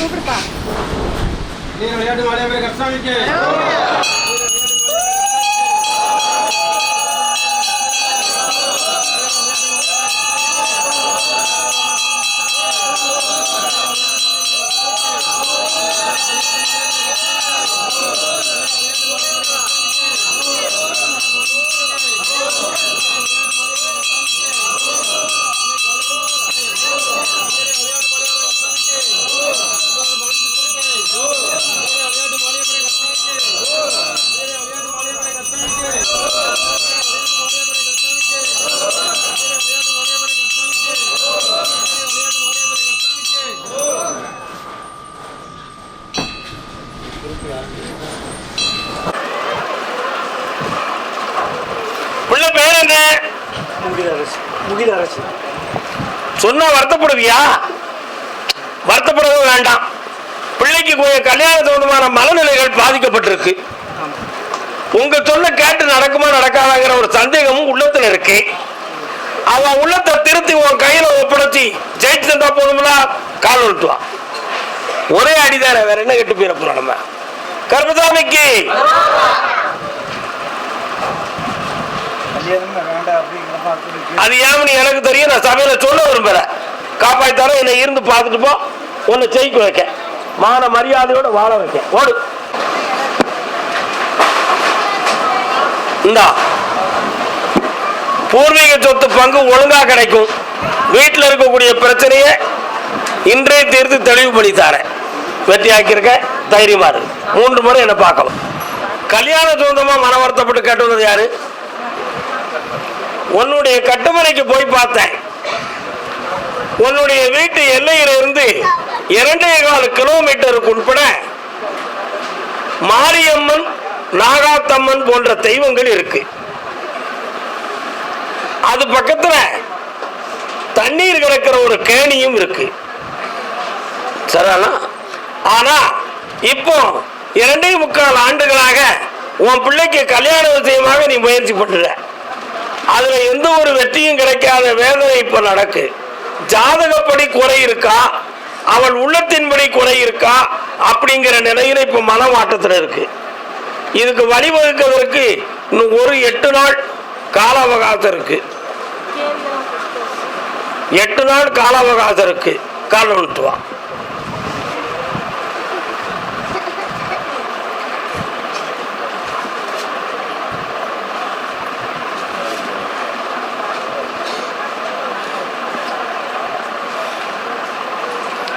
கூப்பிடுப்பா நீர் விளையாட்டு மாலையப்பரை கருப்பசாமிக்கு என்ன சொன்னா வருத்தப்படுவியா? வருத்தப்படவும் வேண்டாம். பிள்ளைக்கு கல்யாண சம்பந்தமான மனநிலைகள் பாதிக்கப்பட்டிருக்கு. உங்க சொல்ல கேட்டு நடக்குமா நடக்காதாங்கிற ஒரு சந்தேகமும் உள்ளத்துல இருக்கு. அவன் உள்ளத்தை திருத்தி உன் கையில ஒப்படைச்சி ஜெயிச்சு தந்தா போதும்னா கால் விட்டுவான் ஒரே அடிதார வேற என்ன கெட்டு போயிட போறோம் நம்ம? கர்மசாமிக்கு கல்யாணம் வேண்டாம் அப்படிங்கிற மாதிரி அது ஏன்னு எனக்கு தெரியும். நான் சபையில சொல்ல விரும்பல. காப்பாய்த்தார என்னை இருந்து பார்த்துட்டு போ. உன்னை ஜெயிக்க வைக்க. மான மரியாதையோட வாழ வைக்க. ஓடு. இந்தா. பூர்வீக சொத்து பங்கு ஒழுங்கா கிடைக்கும். வீட்டில் இருக்கக்கூடிய பிரச்சனையை இன்றே தீர்த்து தெளிவு பண்ணி தரேன் வெற்றியாக்கியிருக்க தைரியமா இருக்கு மூன்று முறை என்ன பார்க்கலாம். கல்யாண சொந்தமா மன வருத்தப்பட்டு கேட்டு வந்தது யாரு? உன்னுடைய கட்டுமனைக்கு போய் பார்த்தேன். உன்னுடைய வீட்டு எல்லையிலிருந்து இரண்டே கால கிலோமீட்டருக்கு உட்பட மாரியம்மன் நாகாத்தம்மன் போன்ற தெய்வங்கள் இருக்கு. அது பக்கத்துல தண்ணீர் கிடக்கிற ஒரு கேணியும் இருக்கு. சரிதானா? ஆனா இப்போ இரண்டே முக்கால் ஆண்டுகளாக உன் பிள்ளைக்கு கல்யாண விஷயமாக நீ முயற்சி பண்ணுற அதுல எந்த ஒரு வெற்றியும் கிடைக்காத வேதனை இப்ப நடக்கு. ஜாதகப்படி குறை இருக்கா? அவள் உள்ளத்தின்படி குறை இருக்கா? அப்படிங்கிற நிலையில இப்ப மனமாட்டத்துல இருக்கு. இதுக்கு வழிவகுக்கிறதுக்கு இன்னும் ஒரு எட்டு நாள் கால அவகாசம் இருக்கு. எட்டு நாள் கால அவகாசம் இருக்கு. காலம் விட்டு வா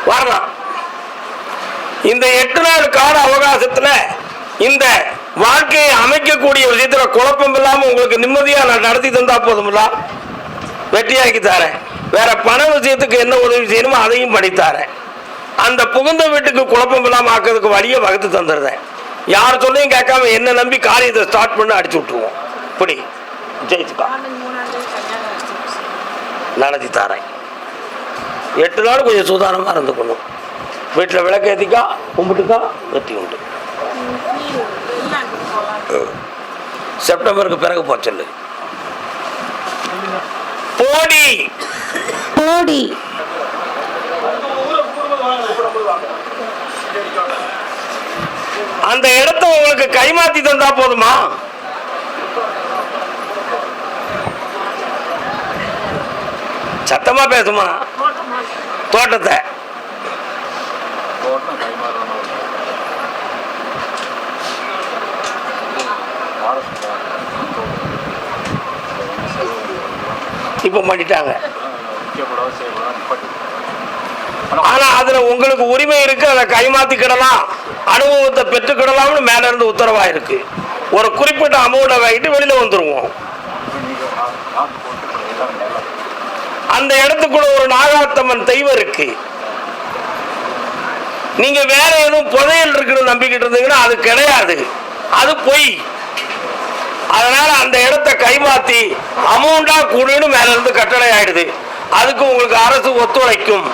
வரலாம் இந்த எட்டு நாள் கால அவகாசத்துல இந்த வாழ்க்கையை அமைக்கக்கூடிய விஷயத்துல குழப்பம் இல்லாம உங்களுக்கு நிம்மதியா நான் நடத்தி தந்தா போதுமில்ல வெட்டியாக்கி தரேன். வேற பண விஷயத்துக்கு என்ன உதவி செய்யணுமோ அதையும் படித்தாரேன் அந்த புகுந்த வீட்டுக்கு குழப்பம் இல்லாம ஆக்கிறதுக்கு வழியை வகுத்து தந்துடுறேன். யார் சொல்லையும் கேட்காம என்ன நம்பி காரியத்தை ஸ்டார்ட் பண்ணி அடிச்சு விட்டுருவோம். இப்படி. ஜெயிச்சுக்கா. நடத்தி தரேன். எட்டு நாள் கொஞ்சம் சுதாரணமாக இருந்துக்கணும். வீட்டில் விளக்கேற்றிக்கா கும்பிட்டுக்கா வெற்றி உண்டு. செப்டம்பருக்கு பிறகு போச்சல்லு போடி. போடி. அந்த இடத்த உங்களுக்கு கைமாத்தி தந்தா போதுமா? சத்தமா பேசுமா? தோட்டத்தை. இப்ப பண்ணிட்டாங்க ஆனா அதுல உங்களுக்கு உரிமை இருக்கு அதை கைமாத்திக்கிடலாம். அனுபவத்தை பெற்றுக்கிடலாம்னு மேல இருந்து உத்தரவா இருக்கு ஒரு குறிப்பிட்ட அமௌண்ட்டை வாங்கிட்டு வெளியில வந்துருவோம். அந்த இடத்துக்குள்ள ஒரு நாகாத்தம்மன் தெய்வம் இருக்கு. நீங்க வேற எதுவும் புதையல் இருக்குன்னு நம்பிக்கிட்டு இருந்தீங்கன்னா அது கிடையாது. அது பொய். அதனால அந்த இடத்த கைமாத்தி அமௌண்டா கூடுன்னு மேல இருந்து கட்டளை ஆயிடுது. அதுக்கு உங்களுக்கு அரசு ஒத்துழைக்கும்.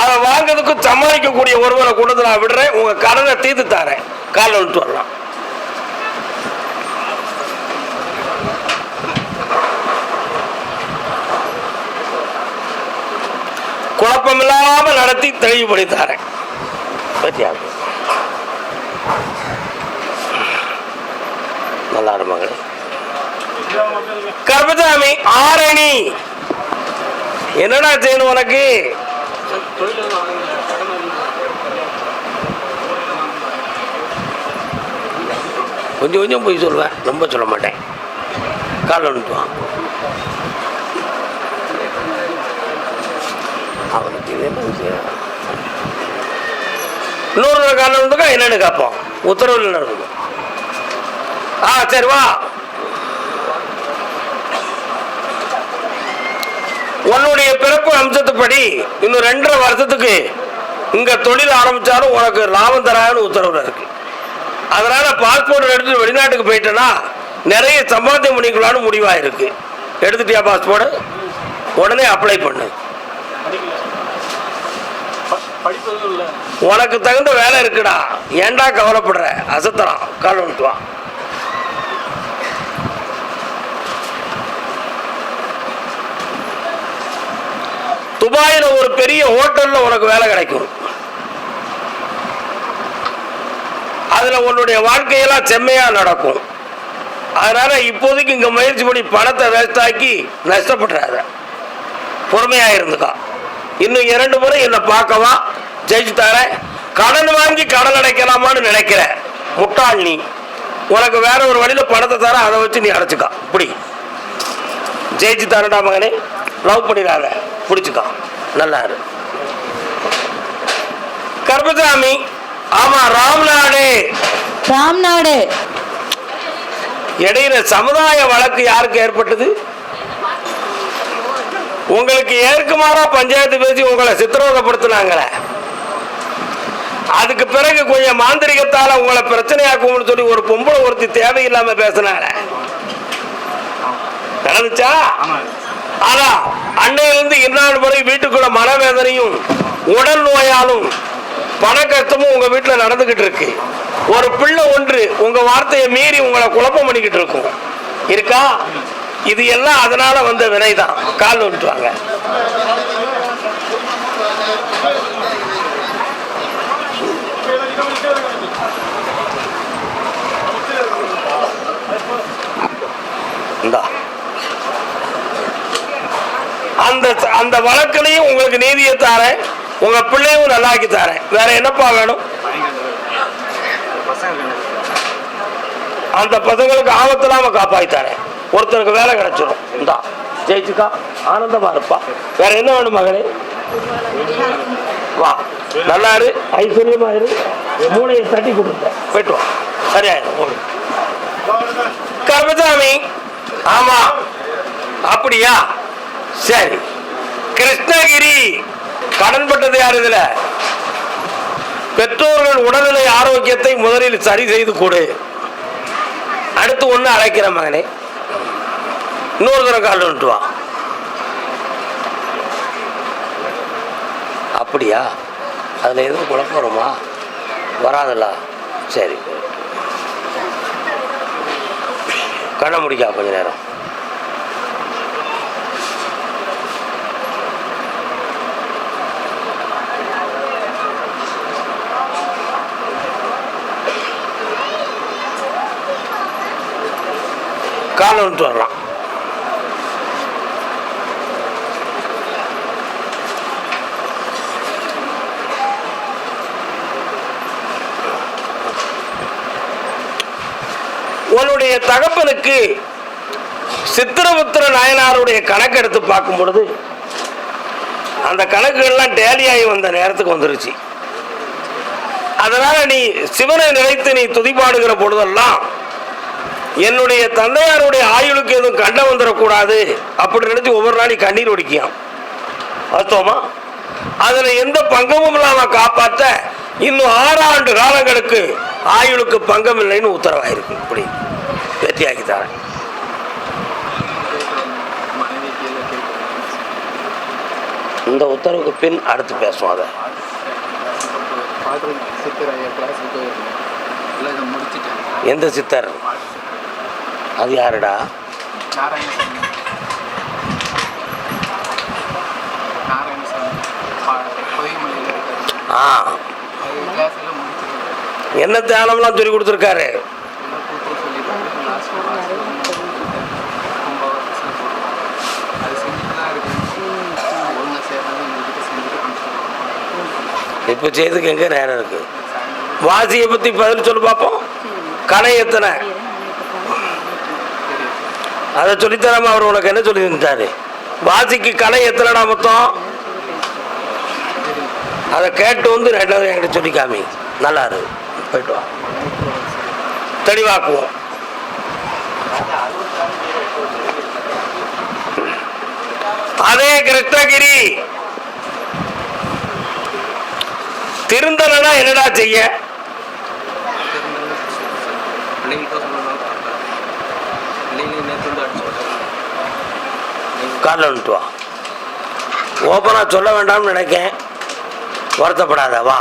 அதை வாங்குறதுக்கு சமாளிக்கக்கூடிய ஒருவரை கொண்டு நான் விடுறேன். உங்க கடனை தீர்த்து தரேன். காலைல விட்டு வரலாம். குழப்பமில்லாம நடத்தி தெளிவுபடுத்தாரேன் தரேன். நல்ல ஆரம்பங்கள் கருப்பசாமி ஆரணி. என்னடா செய்யணும் உனக்கு? கொஞ்சம் கொஞ்சம் போய் சொல்லுவேன். ரொம்ப சொல்ல மாட்டேன். கால் அனுப்புவான் அவனுக்கு இது என்ன விஷயம்? இன்னொரு காலம் வந்துக்கா என்னென்னு கேட்போம். உத்தரவில் நடக்கும் ஆ சரி வா. உன்னுடைய பிறப்பு அம்சத்துப்படி இன்னும் ரெண்டரை வருஷத்துக்கு இங்க தொழில் ஆரம்பிச்சாலும் உனக்கு லாபம் தரான்னு உத்தரவு இருக்கு. அதனால பாஸ்போர்ட் எடுத்து வெளிநாட்டுக்கு போயிட்டேன்னா நிறைய சம்பாத்தியம் பண்ணிக்கலாம்னு முடிவாயிருக்கு. எடுத்துட்டியா பாஸ்போர்ட் உடனே அப்ளை பண்ணு. உனக்கு தகுந்த வேலை இருக்குடா. ஏன்டா கவலைப்படுற? அசத்தலாம். கால் வந்துட்டு துபாயில் ஒரு பெரிய ஹோட்டல்ல உனக்கு வேலை கிடைக்கும். அதுல உன்னுடைய வாழ்க்கையெல்லாம் செம்மையா நடக்கும். அதனால இப்போதைக்கு இங்க முயற்சி பண்ணி பணத்தை வேஸ்டாக்கி நஷ்டப்படுறாத பொறுமையா இருந்துக்கா. இன்னும் இரண்டு முறை என்னை பார்க்கவா ஜெயிச்சு தரேன். கடன் வாங்கி கடன் அடைக்கலாமான்னு நினைக்கிற முட்டாள் நீ. உனக்கு வேற ஒரு வழியில் பணத்தை தர அதை வச்சு நீ அடைச்சிக்கா. இப்படி. ஜெயிச்சு தரடா மகனே. லவ் பண்ணிடாத. பிடிச்சுக்கா. நல்லா இரு கர்மசாமி ஆமா ராம்நாடு. ராம்நாடு. இடையில சமுதாய வழக்கு யாருக்கு ஏற்பட்டது? உங்களுக்கு ஏற்குமாறா பஞ்சாயத்து பேசி உங்களை சித்திரவதைப்படுத்தினாங்களே. அதுக்கு பிறகு கொஞ்சம் மாந்திரிகத்தால உங்களை பிரச்சனையாக்கும்னு சொல்லி ஒரு பொம்பளை ஒருத்தி தேவையில்லாம பேசினால நடந்துச்சா? ஆனா அன்னையிலிருந்து இந்நாள் வரை வீட்டுக்குள்ள மனவேதனையும் உடல் நோயாலும் பண கஷ்டமும் உங்க வீட்டுல நடந்துகிட்டு இருக்கு. ஒரு பிள்ளை ஒன்று உங்க வார்த்தையை மீறி உங்களை குழப்பம் பண்ணிக்கிட்டு இருக்கும். இருக்கா? இது எல்லாம் அதனால வந்த வினைதான். கால் வந்துட்டு வாங்க இந்தா அந்த அந்த வழக்கிலையும் உங்களுக்கு நீதியை தாரேன். உங்க பிள்ளையும் நல்லாக்கி தாரேன். வேற என்னப்பா வேணும்? அந்த பசங்களுக்கு ஆபத்து இல்லாம காப்பாத்தி தரேன். ஒருத்தருக்கு வேலை கிடைச்சிடும் இந்தா ஜெயிச்சுக்கா. ஆனந்தமா இருப்பா. வேற என்ன வேணும் மகளே? வா. நல்லா இரு. ஐஸ்வர்யமா இரு. மூளையை தட்டி கொடுத்த போயிட்டு வா. சரியாயிரும் ஓடு கர்மசாமி ஆமா. அப்படியா? சரி. கிருஷ்ணகிரி. கடன்பட்டது யார் இதுல? பெற்றோர்கள் உடல்நிலை ஆரோக்கியத்தை முதலில் சரி செய்து கொடு. அடுத்து ஒன்று அழைக்கிற மகனே. இன்னொரு தடவை கால்ட்டு வா. அப்படியா? அதில் எதுவும் குழப்பம் வருமா? வராதுல்ல. சரி. கண்ண முடிக்கா கொஞ்ச நேரம். காலை விட்டு வரலாம் உன்னுடைய தகப்பனுக்கு சித்திரபுத்திர நாயனாருடைய கணக்கு எடுத்து பார்க்கும் பொழுது அந்த கணக்குகள்லாம் டேலியாகி வந்த நேரத்துக்கு வந்துருச்சு. அதனால நீ சிவனை நினைத்து நீ துதிப்பாடுகிற பொழுதெல்லாம் என்னுடைய தந்தையாருடைய ஆயுளுக்கு எதுவும் கண்ட வந்துடக்கூடாது அப்படி நினைச்சு ஒவ்வொரு நாளைக்கு கண்ணீர் ஒடிக்கியாம் வாஸ்தவமா அதுல எந்த பங்கமும் இல்லாம காப்பாற்ற இன்னும் ஆறாண்டு காலங்களுக்கு ஆயுளுக்கு பங்கம் இல்லைன்னு உத்தரவாயிருக்கு. இப்படி வெற்றியாக்கி தரேன் இந்த உத்தரவுக்கு பின் அடுத்து பேசுவோம் அதை. பாத்ரூம் சித்தர்? அது யாருடா? ஆ. என்ன தியானம்லாம் சொல்லி கொடுத்துருக்காரு? இப்போ செய்யறதுக்கு எங்கே நேரம் இருக்குது வாசியை பற்றி பதில் சொல்லி பார்ப்போம் கடை எத்தனை? அதை சொல்லித்தராம அவர் உனக்கு என்ன சொல்லி தந்தாரு வாசிக்கு கலை எத்தனைடா மொத்தம்? அதை கேட்டு வந்து ரெண்டாவது என்கிட்ட சொல்லி காமி நல்லா இருக்கு போயிட்டு வா. தெளிவாக்குவோம் அதே கிருஷ்ணகிரி. திருந்தலைனா என்னடா செய்ய? காலில் வந்துட்டு வா. ஓப்பனாக சொல்ல வேண்டாம்னு நினைக்கேன். வருத்தப்படாத வா.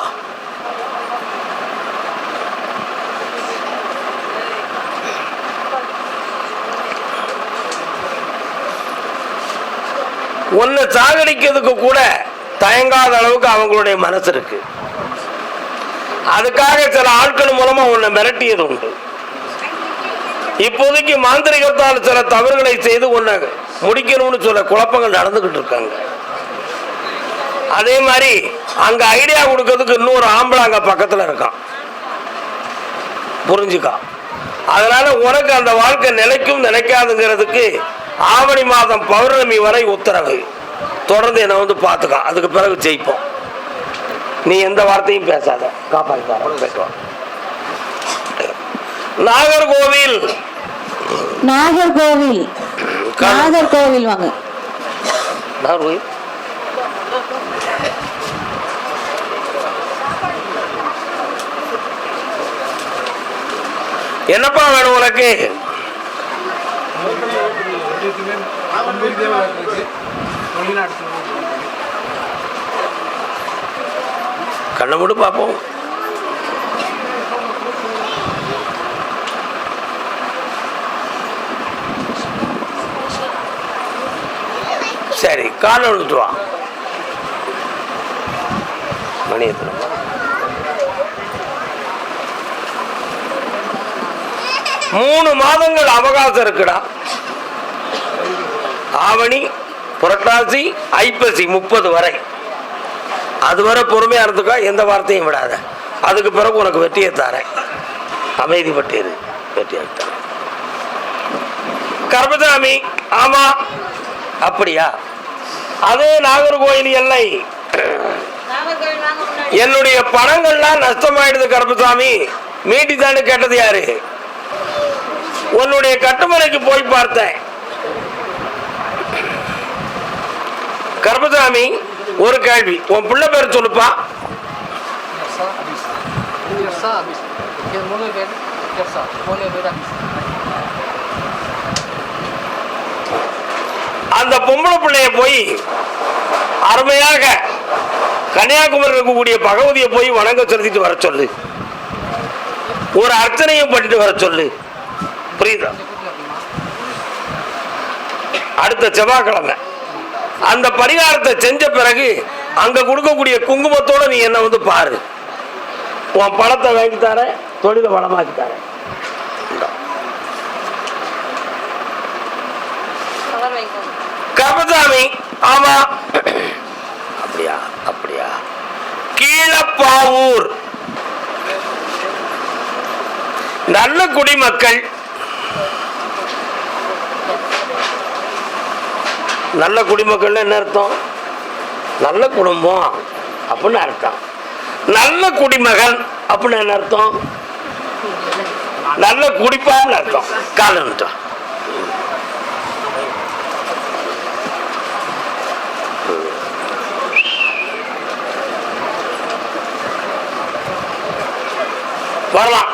ஒன்று சாகடிக்கிறதுக்கு கூட தயங்காத அளவுக்கு அவங்களுடைய மனசு இருக்கு. அதுக்காக சில ஆட்கள் மூலமா உன்னை மிரட்டியது உண்டு. இப்போதைக்கு மாந்திரிகத்தால் சில தவறுகளை செய்து உன்னை முடிக்கணும்னு சொல்ல குழப்பங்கள் நடந்துகிட்டு இருக்காங்க. அதே மாதிரி அங்க ஐடியா கொடுக்கறதுக்கு இன்னொரு ஆம்பளை அங்க பக்கத்துல இருக்கான். புரிஞ்சுக்கா? அதனால உனக்கு அந்த வாழ்க்கை நிலைக்கும் நினைக்காதுங்கிறதுக்கு ஆவணி மாதம் பௌர்ணமி வரை உத்தரவு. தொடர்ந்து என்னை வந்து பார்த்துக்கா. அதுக்கு பிறகு ஜெயிப்போம். நீ எந்த வார்த்தையும் பேசாத. காப்பாற்ற பேசுவான் நாகர்கோவில். நாகர்கோவில். நாகர்கோவில் வாங்க. நாகர்கோவில் என்னப்பா வேணும் உனக்கு? கண்ணை மூடு பார்ப்போம் சரி காலை விழுந்துட்டு மணி எத்தனை? மூணு மாதங்கள் அவகாசம் இருக்குடா. ஆவணி புரட்டாசி ஐப்பசி முப்பது வரை. அதுவரை பொறுமையா இருந்துக்கா எந்த வார்த்தையும் விடாத. அதுக்கு பிறகு உனக்கு வெற்றியை தரேன். அமைதிப்பட்டது வெற்றியாக தரேன் கர்மசாமி ஆமா அப்படியா? அதே நாகர்கோயில் எல்லை. என்னுடைய பணங்கள்லாம் நஷ்டமாயிடுது கருப்பசாமி. மீட்டித்தான்னு கேட்டது யாரு? உன்னுடைய கட்டுமனைக்கு போய் பார்த்தேன். கருப்பசாமி ஒரு கேள்வி. உன் பிள்ளை பேர் சொல்லுப்பா. habis. அந்த பொம்பளை பிள்ளைய போய் அருமையாக கன்னியாகுமரி இருக்கக்கூடிய பகவதியை போய் வணங்க செலுத்திட்டு வர சொல்லு. ஒரு அர்ச்சனையும் பண்ணிட்டு வர சொல்லு. புரியுதா? அடுத்த செவ்வாய்க்கிழமை. அந்த பரிகாரத்தை செஞ்ச பிறகு அங்க கொடுக்கக்கூடிய குங்குமத்தோட நீ என்ன வந்து பாரு. உன் பணத்தை வாங்கி தரேன் தொழிலை வளமாக்கி தரேன் இந்தா. கருப்பசாமி ஆமா. அப்படியா அப்படியா. கீழப்பாவூர். நல்ல குடிமக்கள். நல்ல குடிமக்கள்னு என்ன அர்த்தம்? நல்ல குடும்பம் அப்படின்னு அர்த்தம். நல்ல குடிமகன். அப்படின்னு என்ன அர்த்தம்? நல்ல குடிப்பான்னு அர்த்தம். காலன்ட்டோம் வரலாம்.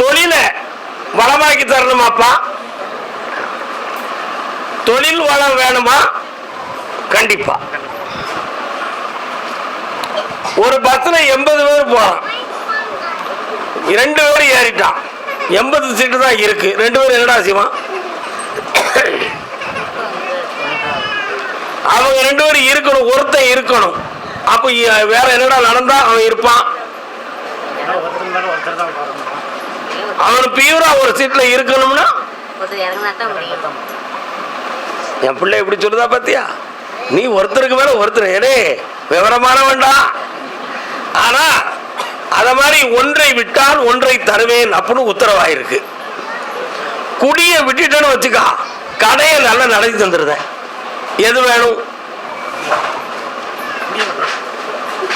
தொழிலை வளமாக்கி தரணுமாப்பா தொழில் வளம் வேணுமா? கண்டிப்பா. ஒரு பஸ்ல எண்பது பேர் போறான். ரெண்டு பேர் ஏறிட்டான். எண்பது சீட்டு தான் இருக்கு. ரெண்டு பேர் என்னடா செய்வான்? அவங்க ரெண்டு பேரும் இருக்கணும் ஒருத்தன் இருக்கணும். அப்போ வேற என்னடா நடந்தா? அவன் இருப்பான். அவன் பியூரா ஒரு சீட்ல இருக்கணும்னா? என் பிள்ளை இப்படி சொல்லுதா பாத்தியா? நீ ஒருத்தருக்கு மேல ஒருத்தர் ஏடே விவரமான வேண்டாம் ஆனா அத மாதிரி ஒன்றை விட்டால் ஒன்றை தருவேன் அப்படின்னு உத்தரவாயிருக்கு. குடிய விட்டுட்டேன்னு வச்சுக்கா கடையை நல்லா நடத்தி தந்துருந்தேன் எது வேணும்?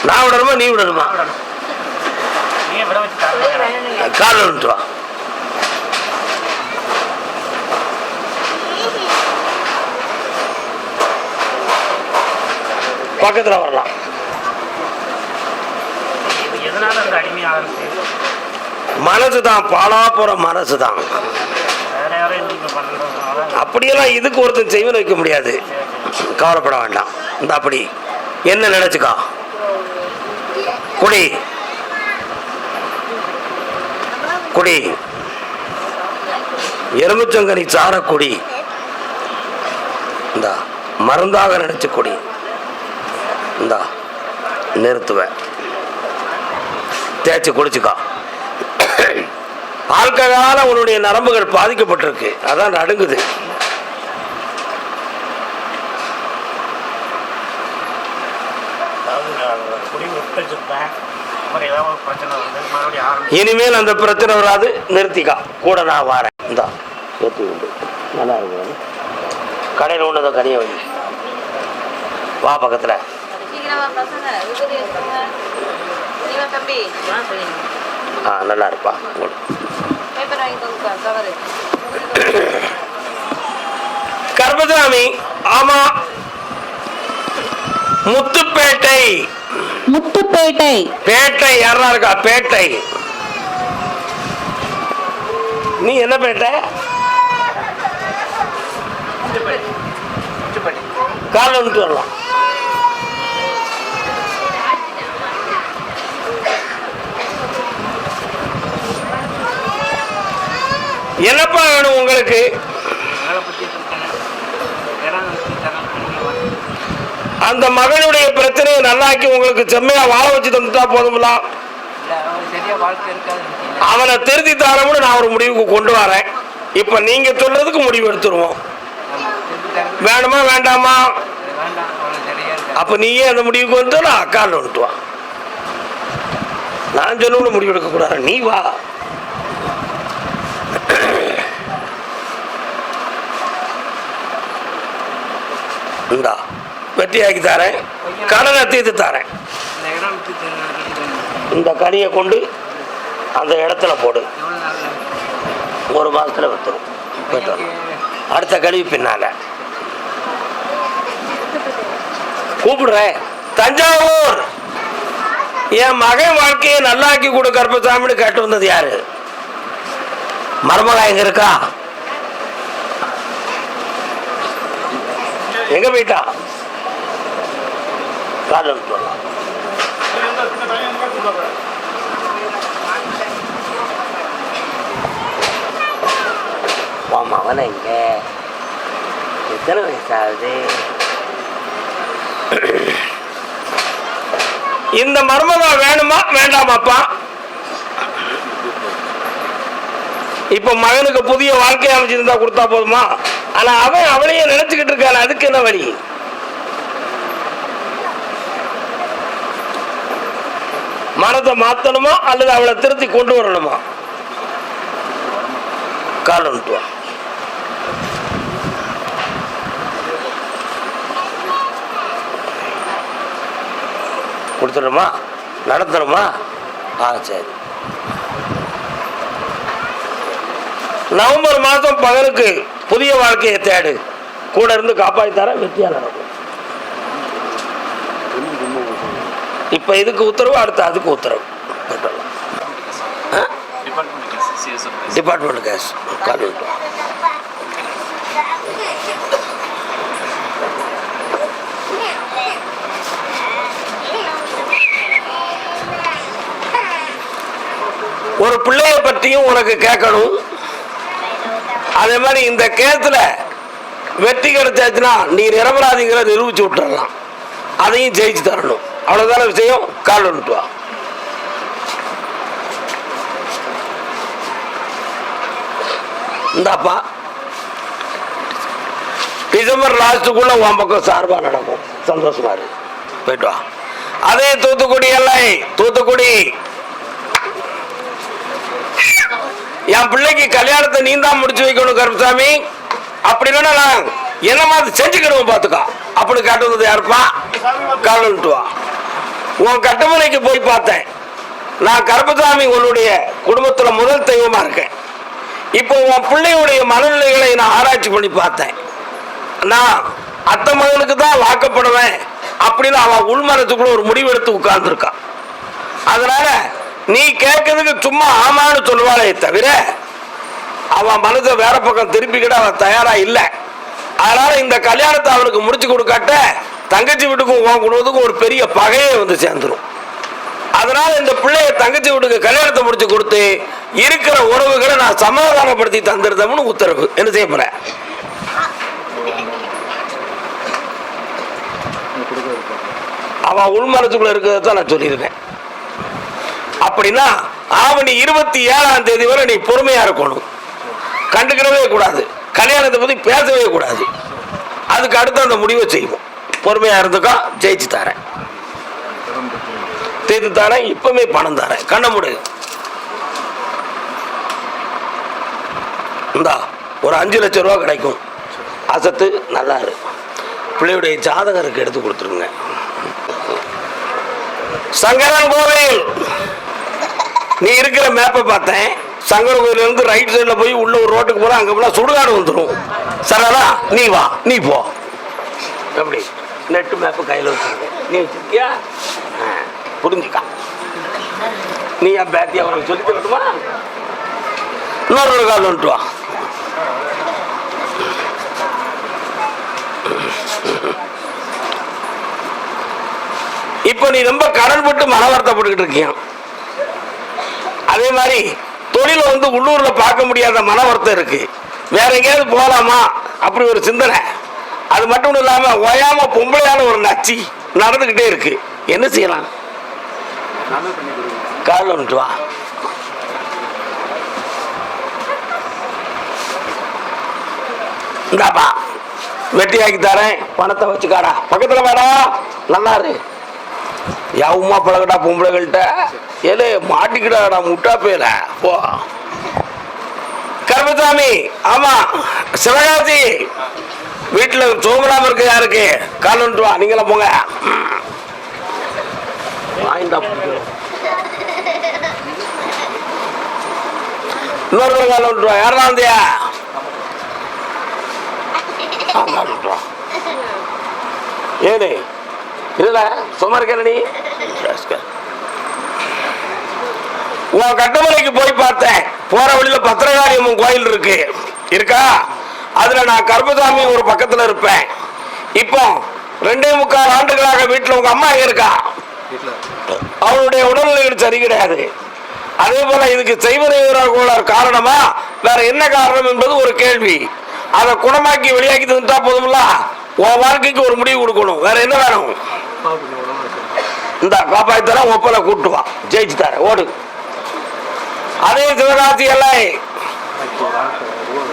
நான் விடணுமா? நீ விடணுமா நீங்கள் விட வச்சு தரணும் கால் விட்டு பக்கத்துல வரலாம். மனசு தான் பாலா போற மனசு தான் அப்படியெல்லாம் இதுக்கு ஒருத்தன் செய்வன் வைக்க முடியாது. கவலைப்பட வேண்டாம். இந்த அப்படி. என்ன நினைச்சுக்கா? குடி. குடி எலுமிச்சங்கனி சார குடி இந்த மருந்தாக நினைச்சு குடி. இந்த நிறுத்துவேன் தேய்ச்சி குடிச்சுக்கா. ஆல்கஹால உன்னுடைய நரம்புகள் பாதிக்கப்பட்டிருக்கு. அதான் நடுங்குது. அதாவது இனிமேல் அந்த பிரச்சனை வராது. நிறுத்திக்கா. கூட நான் வாரேன். இந்தா. ஏற்றி உண்டு. நல்லா இருக்கு. கடையில் உண்டதோ கனியை வை. வா பக்கத்தில். ஆ நல்லா இருப்பா. கர்பதாமி ஆமா. முத்துப்பேட்டை. முத்துப்பேட்டை. பேட்டை யாரா இருக்கா? பேட்டை. நீ என்ன பேட்டை? காலைல விட்டு வரலாம். என்னப்பா வேணும் உங்களுக்கு வேலை பற்றி சொல்லிட்டேன் இடம் வச்சு தரேன் நீங்கள் அந்த மகனுடைய பிரச்சனையை நல்லாக்கி உங்களுக்கு செம்மையா வாழ வச்சு தந்துட்டா போதும்ல? இல்லை அவன் திருத்தி தரமுன்னு நான் ஒரு முடிவுக்கு கொண்டு வரேன். இப்ப நீங்க சொல்றதுக்கு முடிவு எடுத்துருவோம். வேணுமா வேண்டாமா? அப்ப நீயே அந்த முடிவுக்கு வந்து நான் அக்கால் வந்துட்டு வா. நான் சொன்ன முடிவு எடுக்க கூடாது நீ வா. இந்தா. வட்டியாக்கி தரேன். கடனை தீர்த்து தரேன். இந்த கனியை கொண்டு அந்த இடத்துல போடு. ஒரு மாதத்தில் வித்துரும் போயிட்டு அடுத்த கழிவு பின்னால. கூப்பிடுறேன். தஞ்சாவூர். என் மகன் வாழ்க்கையை நல்லாக்கி கொடு கருப்பசாமின்னு கேட்டு வந்தது யாரு? மருமகா எங்க இருக்கா? எங்க போயிட்டான் காதல் விட்டு வரலாம் மகனை எத்தனை வயசாகுது இந்த மர்மமா வேணுமா? வேண்டாமாப்பா இப்ப மகனுக்கு புதிய வாழ்க்கை அமைச்சிருந்தா கொடுத்தா போதுமா? ஆனா அவன் அவளையே நினைச்சுக்கிட்டு இருக்கான் அதுக்கு என்ன வழி? மனதை மாத்தணுமா அல்லது அவளை திருத்தி கொண்டு வரணுமா? காரணம் வந்துட்டு வா. நடத்தணுமா? ஆ சரி. நவம்பர் மாதம் பகலுக்கு புதிய வாழ்க்கையை தேடு. கூட இருந்து காப்பாற்றி தர வெற்றியாக நடக்கும் இப்ப இதுக்கு உத்தரவு அடுத்து அதுக்கு உத்தரவு. போட்டுடலாம். டிபார்ட்மெண்ட் கேஸ் வா. ஒரு பிள்ளைய பற்றியும் உனக்கு கேட்கணும். அதே மாதிரி இந்த கேத்துல வெற்றி கிடைச்சாச்சுன்னா நீ நிரபராதிகளை நிரூபிச்சு விட்டுறலாம். அதையும் ஜெயிச்சு தரணும். அவ்வளோதான விஷயம்? கால் ஒன்று வா. இந்தாப்பா. டிசம்பர் லாஸ்ட்டுக்குள்ள உன் பக்கம் சார்பா நடக்கும். சந்தோஷமா போயிட்டு அதே தூத்துக்குடி எல்லை. தூத்துக்குடி. என் பிள்ளைக்கு கல்யாணத்தை நீ தான் முடிச்சு வைக்கணும் கருப்பசாமி. அப்படி இல்லைன்னா நான் என்ன மாதிரி செஞ்சுக்கணும் பார்த்துக்கா. அப்படி காட்டுவது யாருப்பா? காலன்ட்டு வா. உன் கட்டமனைக்கு போய் பார்த்தேன். நான் கருப்பசாமி உன்னுடைய குடும்பத்தில் முதல் தெய்வமாக இருக்கேன். இப்போ உன் பிள்ளையுடைய மனநிலைகளை நான் ஆராய்ச்சி பண்ணி பார்த்தேன். நான் அத்தை மகனுக்கு தான் வாக்கப்படுவேன் அப்படின்னு அவன் உள்மரத்துக்குள்ள ஒரு முடிவெடுத்து உட்கார்ந்துருக்கான். அதனால நீ கேட்கறதுக்கு சும்மா ஆமான்னு சொல்லுவாளே தவிர அவன் மனதை வேற பக்கம் திருப்பிக்கிட்ட அவன் தயாரா இல்லை. அதனால இந்த கல்யாணத்தை அவனுக்கு முடிச்சு கொடுக்காட்ட தங்கச்சி வீட்டுக்கும் உன் குடும்பத்துக்கும் ஒரு பெரிய பகையே வந்து சேர்ந்துடும் அதனால இந்த பிள்ளைய தங்கச்சி வீட்டுக்கு கல்யாணத்தை முடிச்சு கொடுத்து இருக்கிற உறவுகளை நான் சமாதானப்படுத்தி தந்துருந்தோம்னு உத்தரவு. என்ன செய்ய போறேன் அவன் உள்மனசுக்குள்ள இருக்கிறதான் நான் சொல்லியிருக்கேன். அப்படின்னா ஆவணி இருபத்தி ஏழாம் தேதி வரை நீ பொறுமையா இருக்கணும். கண்டுக்கிறவே கூடாது. கல்யாணத்தை பத்தி பேசவே கூடாது. அதுக்கு அடுத்து அந்த முடிவை செய்வோம். பொறுமையா இருந்துக்கோ ஜெயிச்சு தரேன். தேதி தரேன் இப்பவுமே பணம் தரேன். கண்ண முடு. இந்தா ஒரு அஞ்சு லட்சம் ரூபா கிடைக்கும். அசத்து நல்லா இரு. பிள்ளையுடைய ஜாதகருக்கு எடுத்து கொடுத்துருங்க. சங்கரன் கோவில். நீ இருக்கிற மேப்பை பார்த்தேன். சங்கர கோயிலேருந்து ரைட் சைடில் போய் உள்ள ஒரு ரோட்டுக்கு போனா அங்கே போனால் சுடுகாடு வந்துடும் சரதா நீ வா நீ போ. எப்படி? நெட்டு மேப்பு கையில் வச்சுருக்க. நீ வச்சுருக்கியா? புரிஞ்சுக்கா. நீ என் பேத்தி அவனுக்கு சொல்லி தரட்டுமா இன்னொரு கால் வந்துட்டு வா. இப்போ நீ ரொம்ப கடன் போட்டு மன வருத்தப்பட்டுக்கிட்டு இருக்கியா? அதே மாதிரி தொழில வந்து உள்ளூர்ல பார்க்க முடியாத மன வருத்தம் இருக்கு. வேற எங்கேயாவது போகலாமா அப்படி ஒரு சிந்தனை. அது மட்டும் இல்லாம ஓயாம பொம்பளையான ஒரு நச்சி நடந்துகிட்டே இருக்கு. என்ன செய்யலாம்? கால காலில் வந்துட்டு வா. இந்தாப்பா வெட்டியாக்கி தரேன். பணத்தை வச்சுக்காடா. பக்கத்துல வாடா. நல்லா இரு. யாவுமா பழகடா பொம்பளைகள்கிட்ட ஏலே மாட்டிக்கிடாடா முட்டா பேல. போ. கருமசாமி ஆமா சிவகாசி. வீட்டில் தூங்கலாம இருக்கு யாருக்கு? கால் வந்துட்டு வா. நீங்களாம் போங்க. இன்னொரு கால் வந்துட்டு வா. யாரெல்லாம் வந்தியா? கால் ஏனே? இல்ல சும்மா இருக்கல நீ உன் கட்டமலைக்கு போய் பார்த்தேன். போற வழியில பத்திரகாளியம்மன் கோயில் இருக்கு. இருக்கா? அதுல நான் கர்மசாமி ஒரு பக்கத்துல இருப்பேன். இப்போ ரெண்டே முக்கால் ஆண்டுகளாக வீட்டுல உங்க அம்மா இருக்கா? அவருடைய அவனுடைய உடல்நிலைகள் சரி கிடையாது. அதே போல இதுக்கு செய்வன காரணமா வேற என்ன காரணம் என்பது ஒரு கேள்வி. அதை குணமாக்கி வெளியாக்கி தந்துட்டா போதும்ல? உன் வாழ்க்கைக்கு ஒரு முடிவு கொடுக்கணும். வேற என்ன வேணும்? கொஞ்சம் உடம்பு வச்சிருக்கேன் இந்த காப்பாத்தர ஒப்பல கூட்டுவான் வா. ஜெயிச்சு தர ஓடு. அதே சிவகாசி எல்லாம் இப்போ ஒரு ஆள் ரூபா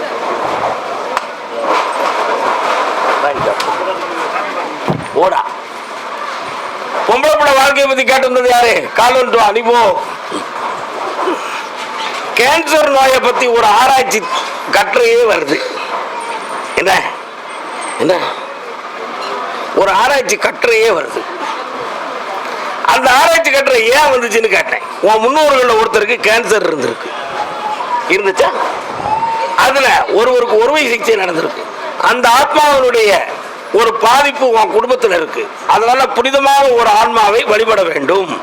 ஓடா பொம்பளை பிள்ளை வாழ்க்கையை பத்தி கேட்டு வந்தது யாரு? கால் அனுப்போ கேன்சர் நோயை பத்தி ஒரு ஆராய்ச்சி கட்டுரையே வருது. என்ன? என்ன? ஒரு ஆராய்ச்சி கட்டுரையே வருது. அந்த ஆராய்ச்சி கட்டுரை ஏன் வந்துச்சுன்னு கேட்டேன். உன் முன்னோர்களில் ஒருத்தருக்கு கேன்சர் இருந்திருக்கு. இருந்துச்சா? அதுல ஒருவருக்கு ஒருவை சிகிச்சை நடந்திருக்கு. அந்த ஆத்மாவினுடைய ஒரு பாதிப்பு உன் குடும்பத்தில் இருக்கு. அதனால புனிதமான ஒரு ஆன்மாவை வழிபட வேண்டும்.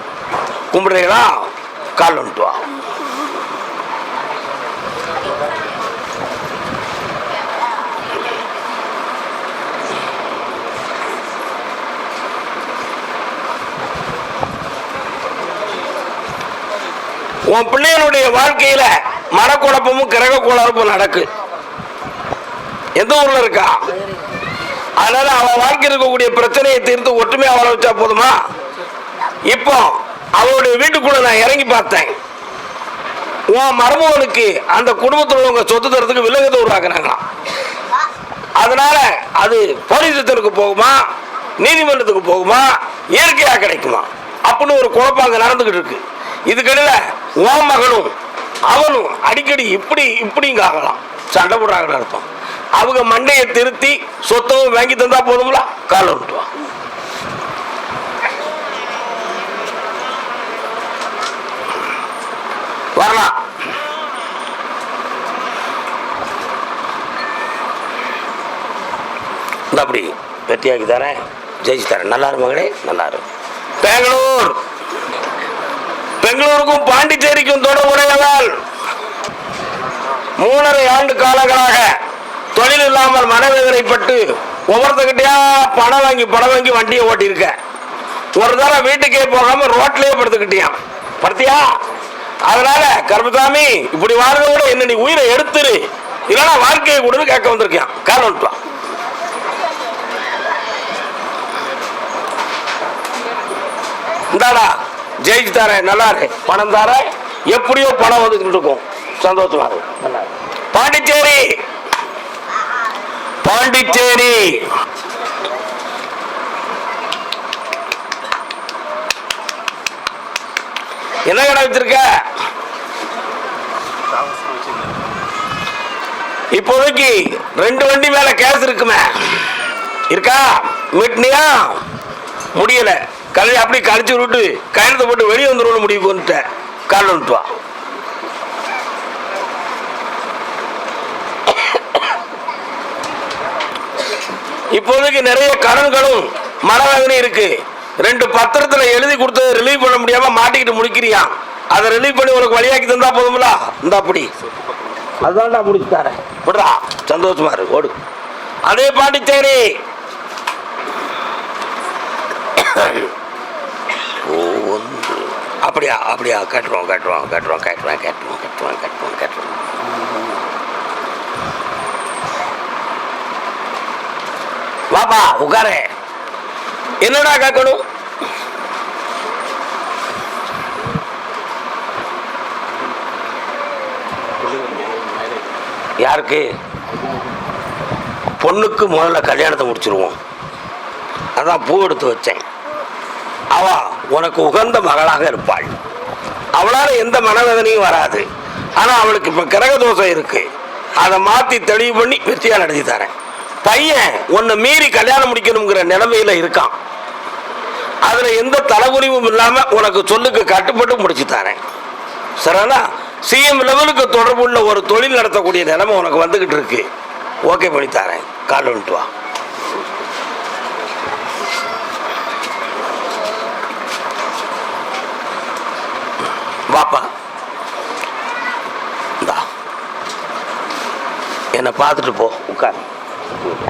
கும்பிடுறீங்களா? கால் வந்துட்டு உன் பிள்ளைகளுடைய வாழ்க்கையில மரக்குழப்பமும் கிரக குழப்பமும் நடக்கு. எந்த ஊர்ல இருக்கா? அதனால அவன் வாழ்க்கையில் இருக்கக்கூடிய பிரச்சனையை தீர்த்து ஒற்றுமையா வர வச்சா போதுமா? இப்போ அவளுடைய வீட்டுக்குள்ள நான் இறங்கி பார்த்தேன். உன் மருமகனுக்கு அந்த குடும்பத்தில் உள்ளவங்க சொத்து தரத்துக்கு விலகத்தை உருவாக்குனாங்களாம் அதனால அது போலீசத்திற்கு போகுமா? நீதிமன்றத்துக்கு போகுமா? இயற்கையா கிடைக்குமா? அப்படின்னு ஒரு குழப்பம் அங்கே நடந்துகிட்டு இருக்கு. இதுக்கிடையில உன் மகனும் அவனும் அடிக்கடி இப்படி இப்படிங்க ஆகலாம் சண்டை போடுறாங்கன்னு அர்த்தம். அவங்க மண்டையை திருத்தி சொத்தவும் வாங்கி தந்தா போதுங்களா? கால விட்டுவா வரலாம். அப்படி வெற்றியாக்கி தரேன் ஜெயிச்சு தரேன் நல்லா மகளே நல்லா பெங்களூர். பெங்களூருக்கும் பாண்டிச்சேரிக்கும் தொடர்புடையவள் மூணரை ஆண்டு காலங்களாக தொழில் இல்லாமல் மனவேதனைப்பட்டு ஒவ்வொருத்தகிட்டயா பணம் வாங்கி பணம் வாங்கி வண்டியை ஓட்டியிருக்க. ஒரு தடவை வீட்டுக்கே போகாம ரோட்லயே படுத்துக்கிட்டியான் படுத்தியா? அதனால கருமசாமி இப்படி வாழ்றத விட என்ன நீ உயிரை எடுத்துரு. இல்லைன்னா வாழ்க்கையை கொடுன்னு கேட்க வந்திருக்கியான் காரணம் இந்தாடா ஜெயிச்சு தரேன் நல்லா இரு. பணம் தரேன். எப்படியோ பணம் வந்துட்டு இருக்கும். சந்தோஷமா இருக்கும் பாண்டிச்சேரி! பாண்டிச்சேரி. என்ன கடை வச்சிருக்க? இப்போதைக்கு ரெண்டு வண்டி மேல கேஸ் இருக்குமே. இருக்கா? மீட்னியா? முடியல. கல்வி அப்படி கழிச்சு விட்டு கையெழுத்து போட்டு வெளியே வந்துடும் முடிவு வந்துட்டேன். கால் வந்துட்டு இப்போதைக்கு நிறைய கடன்களும் மனவேதனை இருக்கு. ரெண்டு பத்திரத்துல எழுதி கொடுத்தது ரிலீவ் பண்ண முடியாம மாட்டிக்கிட்டு முடிக்கிறியான் அதை ரிலீவ் பண்ணி உனக்கு வழியாக்கி தந்தா போதுங்களா இந்த அப்படி அதான்டா முடிச்சு தரேன். விடுறா சந்தோஷமா இரு. ஓடு. அதே பாண்டிச்சேரி அப்படியா அப்படியா. கட்டுறோம் கட்டுறோம் கட்டுறோம் கட்டுறோம் கட்டுறோம் கட்டுறோம் கட்டுறோம் கட்டுறோம். வாப்பா உட்காரு. என்னடா கேட்கணும்? யாருக்கு? பொண்ணுக்கு முதல்ல கல்யாணத்தை முடிச்சிருவோம். அதான் பூ எடுத்து வச்சேன். அவ உனக்கு உகந்த மகளாக இருப்பாள். அவளால் எந்த மனவேதனையும் வராது. ஆனால் அவளுக்கு இப்போ கிரக தோஷம் இருக்கு. அதை மாற்றி தெளிவு பண்ணி வெற்றியாக நடத்தி தரேன். பையன் உன்னை மீறி கல்யாணம் முடிக்கணுங்கிற நிலைமையில இருக்கான். அதுல எந்த தலைமுறிவும் இல்லாம உனக்கு சொல்லுக்கு கட்டுப்பட்டு முடிச்சு தரேன். சரிண்ணா சிஎம் லெவலுக்கு தொடர்புள்ள ஒரு தொழில் நடத்தக்கூடிய நிலைமை உனக்கு வந்துகிட்டு இருக்கு. ஓகே பண்ணி தரேன். கால் வந்துட்டு வா. வாப்பா. என்னை பார்த்துட்டு போ உட்கார். করবে